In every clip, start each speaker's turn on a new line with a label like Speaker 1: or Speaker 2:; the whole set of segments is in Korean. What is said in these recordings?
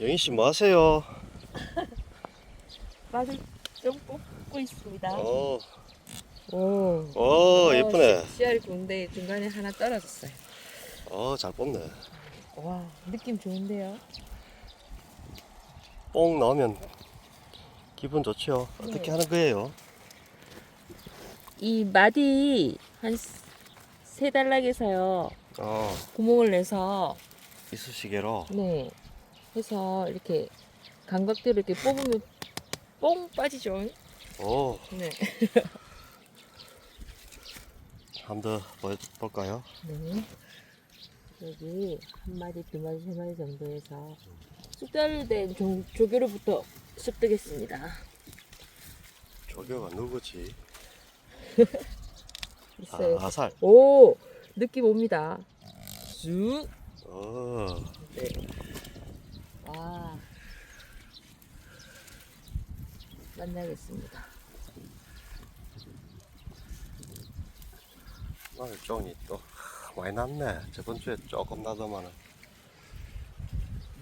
Speaker 1: 영희 씨 뭐 하세요?
Speaker 2: 맛을 좀 뽑고 있습니다.
Speaker 1: 어,
Speaker 2: 오.
Speaker 1: 어 예쁘네.
Speaker 2: 씨알 좋은데 중간에 하나 떨어졌어요.
Speaker 1: 어, 잘 뽑네.
Speaker 2: 와, 느낌 좋은데요?
Speaker 1: 뽕 나오면 기분 좋죠. 어떻게
Speaker 2: 네.
Speaker 1: 하는 거예요?
Speaker 2: 이 마디 한 세 달락에서요.
Speaker 1: 어,
Speaker 2: 구멍을 내서
Speaker 1: 이쑤시개로.
Speaker 2: 네 해서 이렇게 감각대로 이렇게 뽑으면 뽕 빠지죠.
Speaker 1: 오,
Speaker 2: 네.
Speaker 1: 한번더 보여볼까요?
Speaker 2: 네. 여기 한 마디, 두 마디, 세 마디 정도에서 쑥달된 조, 조교로부터 습득했습니다.
Speaker 1: 조교가 누구지?
Speaker 2: 있어요.
Speaker 1: 아, 아살.
Speaker 2: 오 느낌 옵니다. 쑥.
Speaker 1: 어,
Speaker 2: 네. 와. 만나겠습니다.
Speaker 1: 오늘 종이 또 많이 났네. 저번 주에 조금 나더만은.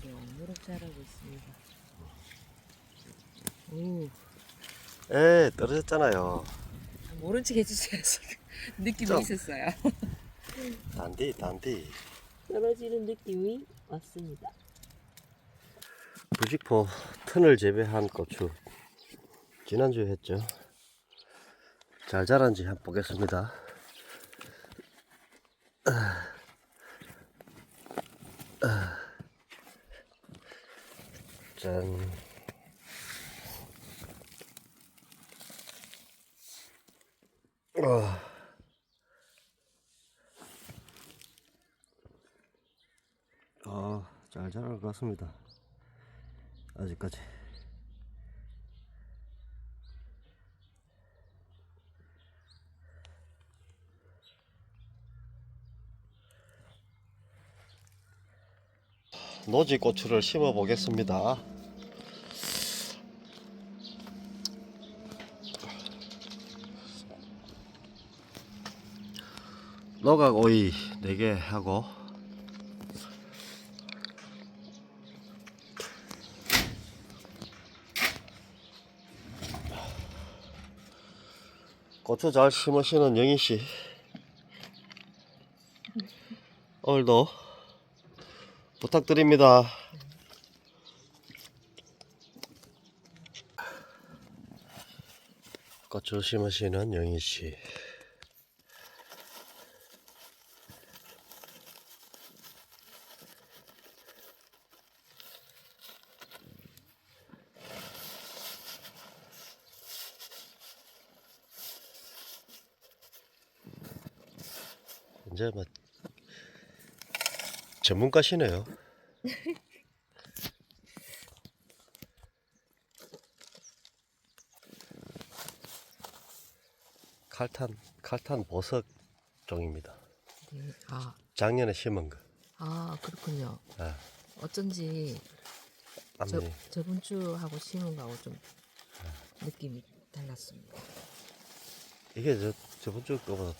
Speaker 2: 네, 무릎 자라고 있습니다. 오,
Speaker 1: 에 떨어졌잖아요.
Speaker 2: 모른 척 해주세요. 지금. 느낌이
Speaker 1: 좀.
Speaker 2: 있었어요.
Speaker 1: 단디, 단디.
Speaker 2: 떨어지는 느낌이 왔습니다.
Speaker 1: 부직포 튼을 재배한 고추. 지난주에 했죠. 잘 자란지 한번 보겠습니다. 짠. 아. 아, 잘 자랄 것 같습니다. 아직까지. 노지 고추를 심어 보겠습니다. 노각 오이 4개 하고 고추 잘 심으시는 영희 씨 오늘도 부탁드립니다. 고추 심으시는 영희 씨. 이제 뭐 전문가시네요. 칼탄 칼탄 버섯 종입니다.
Speaker 2: 네. 아,
Speaker 1: 작년에 심은 거.
Speaker 2: 아 그렇군요.
Speaker 1: 아,
Speaker 2: 어쩐지 저,
Speaker 1: 앞니
Speaker 2: 저번 주하고 심은 거하고 좀 느낌이 달랐습니다.
Speaker 1: 이게 저 저번 주 거보다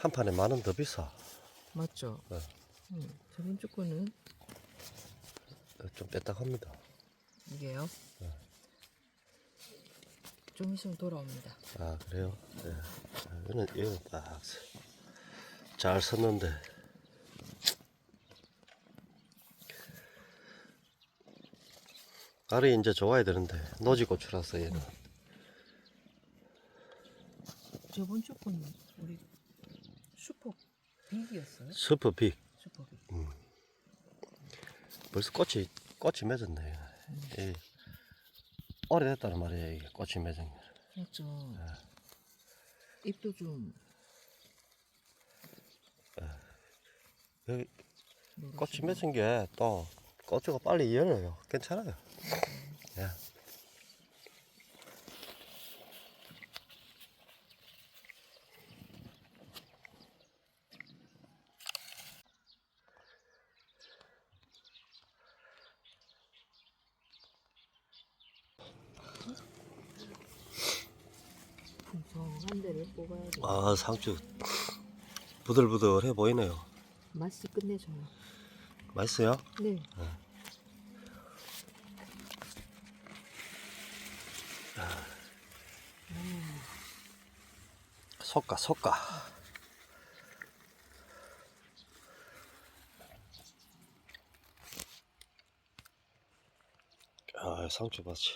Speaker 1: 한 판에 만 원 더 비싸.
Speaker 2: 맞죠?
Speaker 1: 네.
Speaker 2: 음, 저번 주 거는
Speaker 1: 좀 뺐다합니다.
Speaker 2: 이게요.
Speaker 1: 네.
Speaker 2: 좀 있으면 돌아옵니다.
Speaker 1: 아 그래요? 네. 아, 이거는 이거 딱잘 썼는데. 알이 이제 좋아야 되는데 노지 고추라서 얘는
Speaker 2: 저번 주 거는 우리 슈퍼 빅이었어요?
Speaker 1: 스프빅
Speaker 2: 슈퍼 빅.
Speaker 1: 벌써 꽃이 꽃이 맺었네. 이 오래됐다는 말이에요. 이게 꽃이 맺은 게.
Speaker 2: 맞죠.
Speaker 1: 네.
Speaker 2: 잎도 좀
Speaker 1: 여기
Speaker 2: 노랗게
Speaker 1: 꽃이 맺은 게또 고추가 빨리 열어요. 괜찮아요. 예.
Speaker 2: 저한 대를 뽑아야 돼.
Speaker 1: 아 상추 부들부들해 보이네요.
Speaker 2: 맛이 끝내줘요.
Speaker 1: 맛있어요?
Speaker 2: 네. 아. 음.
Speaker 1: 속가 속가. 아 상추 맛이.